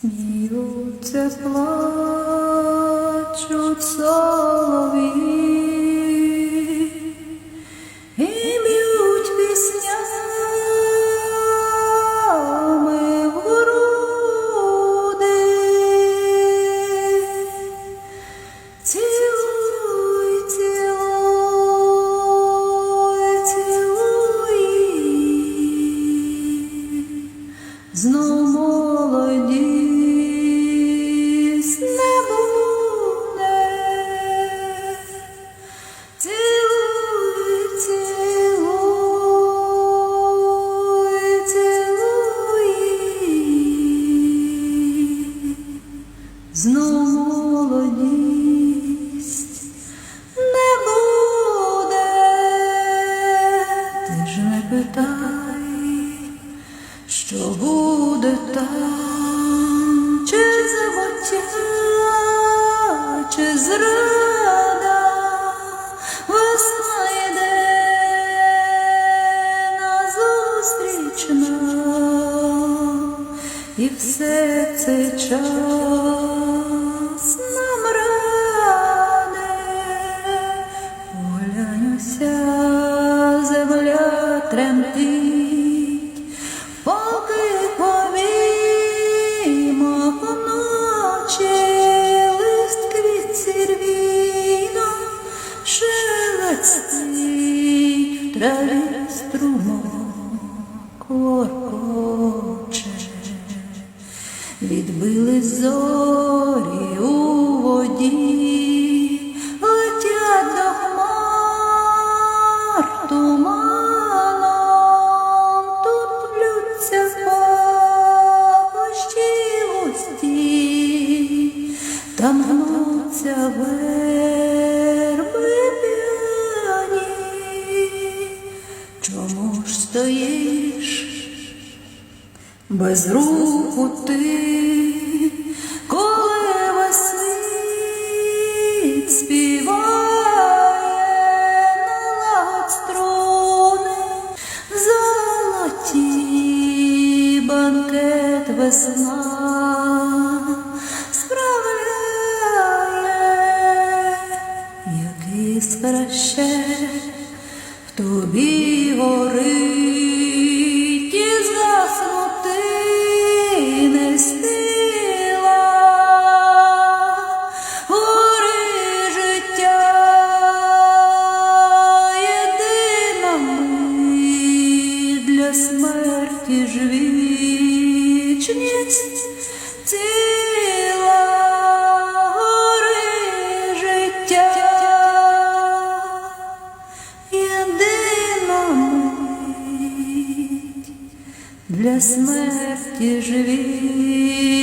Сміються, плачуть солові буде там, чи забуття, чи зрада, весна йде назустріч нам, і все це час нам раде, поглянуся, земля тремтить, струмок. Відбили зорі у воді, летять до хмар туманом, тут плються пахощі густі, там гнуться верби п'яні. Чому ж стоїш? Без руху ти, коли весь співає налагодь струни, золоті банкет весна справляє, як іскра в тобі горить вічність ціла. Гори життя, єдина мить для смерті ж вічність